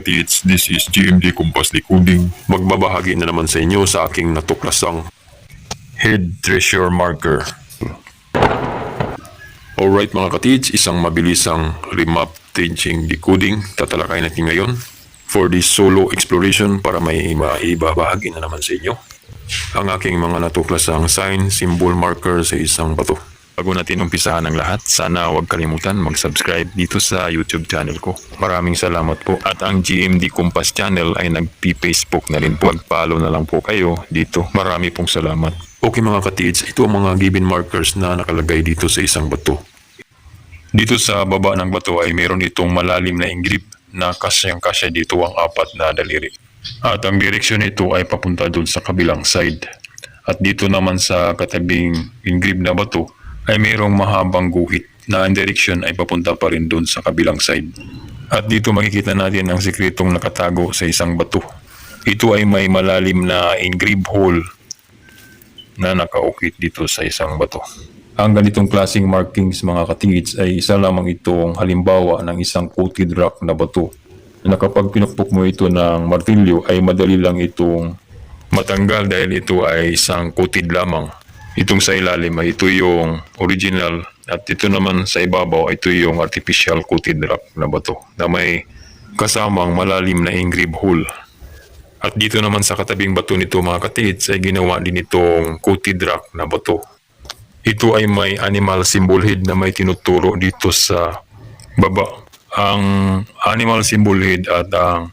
this is GMD Kumpas Decoding. Magbabahagi na naman sa inyo sa aking natuklasang head treasure marker. Alright mga katids, isang mabilisang remap teaching decoding tatalakay natin ngayon for this solo exploration para may maibabahagi na naman sa inyo ang aking mga natuklasang sign, symbol, marker sa isang bato. Bago natin umpisahan ang lahat, sana huwag kalimutan mag-subscribe dito sa YouTube channel ko. Maraming salamat po. At ang GMD Compass channel ay nag-Facebook na rin po. Mag-follow na lang po kayo dito. Marami pong salamat. Okay mga katids, ito ang mga given markers na nakalagay dito sa isang bato. Dito sa baba ng bato ay mayroon itong malalim na engrip na kasyang-kasya dito ang apat na daliri. At ang direksyon nito ay papunta doon sa kabilang side. At dito naman sa katabing engrip na bato ay mayroong mahabang guhit na ang direksyon ay papunta pa rin doon sa kabilang side. At dito makikita natin ang sikretong nakatago sa isang bato. Ito ay may malalim na engrave hole na nakaukit dito sa isang bato. Ang ganitong klaseng markings mga katingits ay isa lamang itong halimbawa ng isang coated rock na bato na kapag pinukpok mo ito ng martilyo ay madali lang itong matanggal dahil ito ay isang coated lamang. Itong sa ilalim ay ito yung original at ito naman sa ibabaw ito yung artificial coated rock na bato na may kasamang malalim na engrave hole. At dito naman sa katabing bato nito mga katids ay ginawa din itong coated rock na bato. Ito ay may animal symbol head na may tinuturo dito sa baba. Ang animal symbol head at ang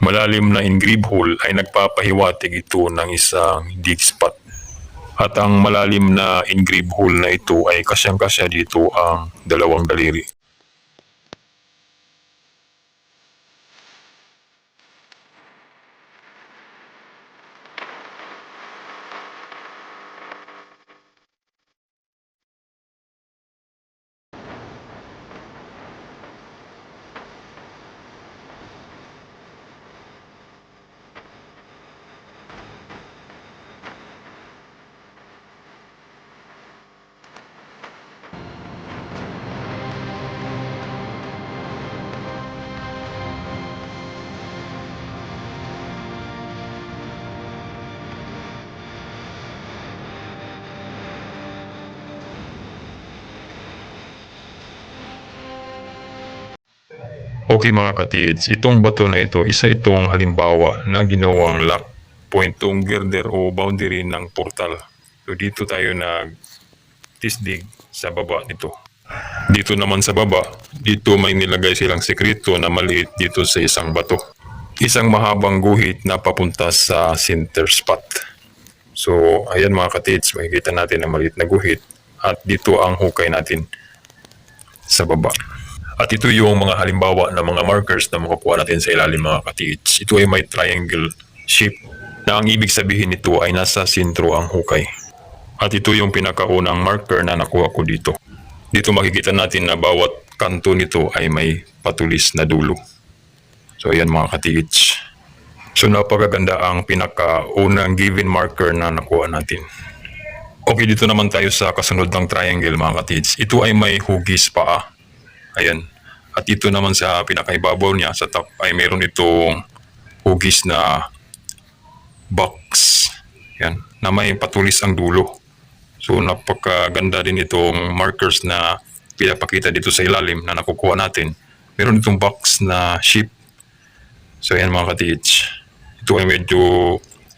malalim na engrave hole ay nagpapahiwatig ito ng isang dig spot. At ang malalim na engrave hole na ito ay kasyang-kasya dito ang dalawang daliri. Okay mga katids, itong bato na ito, isa itong halimbawa na ginawang lock point tong girder o boundary ng portal. So dito tayo nag tisdig sa baba nito. Dito naman sa baba, dito may nilagay silang sekreto na maliit dito sa isang bato. Isang mahabang guhit na papunta sa center spot. So ayan mga katids, makikita natin ang maliit na guhit at dito ang hukay natin sa baba. At ito yung mga halimbawa ng mga markers na makukuha natin sa ilalim mga katiits. Ito ay may triangle shape na ang ibig sabihin nito ay nasa sentro ang hukay. At ito yung pinakaunang marker na nakuha ko dito. Dito makikita natin na bawat kanto nito ay may patulis na dulo. So ayan mga katiits. So napakaganda ang pinakaunang given marker na nakuha natin. Okay, dito naman tayo sa kasunod ng triangle mga katids. Ito ay may hugis paa. Ayan. At ito naman sa pinakaibabaw niya, sa top, ay meron itong hugis na box. Yan. Na may patulis ang dulo. So napakaganda din itong markers na pinapakita dito sa ilalim na nakukuha natin. Meron itong box na shape. So yan mga katids. Ito ay medyo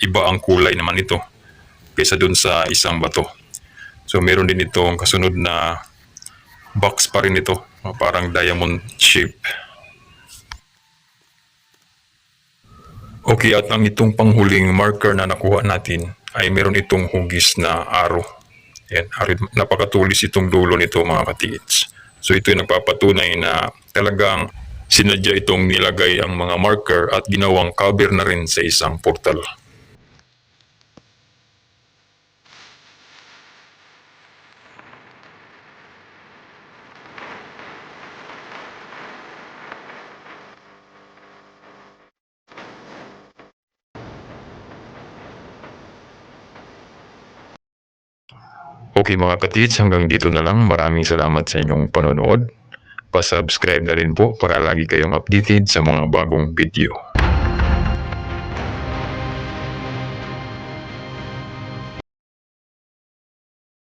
iba ang kulay naman ito kaysa dun sa isang bato. So meron din itong kasunod na box pa rin ito, parang diamond shape. Okay, at ang itong panghuling marker na nakuha natin ay meron itong hugis na arrow. Yan, napakatulis itong dulo nito mga katiits. So ito ay nagpapatunay na talagang sinadya itong nilagay ang mga marker at ginawang cover na rin sa isang portal. Okay mga katids, hanggang dito na lang. Maraming salamat sa inyong panonood. Pa-subscribe na rin po para lagi kayong updated sa mga bagong video.